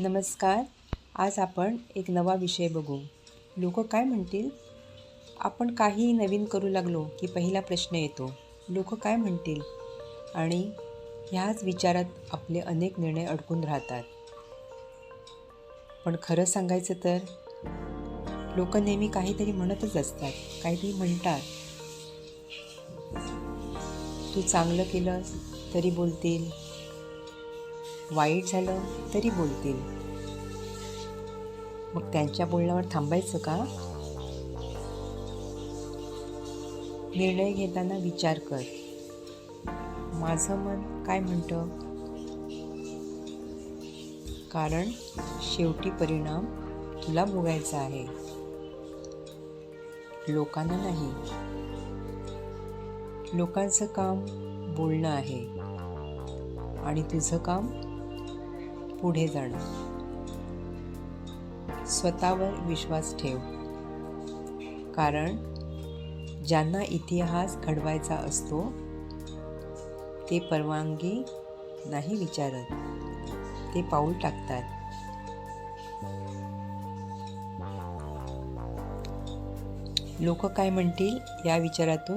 नमस्कार. आज आपण एक नवा विषय बघू. लोक काय म्हणतील? आपण काही नवीन करू लागलो की पहिला प्रश्न येतो लोक काय म्हणतील? आणि ह्याच विचारात आपले अनेक निर्णय अडकून राहतात. पण खरं सांगायचं तर लोक नेहमी काहीतरी म्हणतच असतात काहीतरी म्हणतात. तू चांगलं केलंस तरी बोलतील. वाईट झालं तरी बोलतील. मग त्यांच्या बोलण्यावर थांबायचं का? निर्णय घेताना विचार कर. माझं मन काय म्हणतं? कारण शेवटी परिणाम तुला भोगायचा आहे. लोकांना नाही. लोकांचं काम बोलणं आहे. आणि तुझं काम पुढे जाणं स्वतःवर विश्वास ठेव. कारण ज्यांना इतिहास घडवायचा असतो ते परवानगी नाही विचारत. ते पाऊल टाकतात. लोक काय म्हणतील या विचारातून?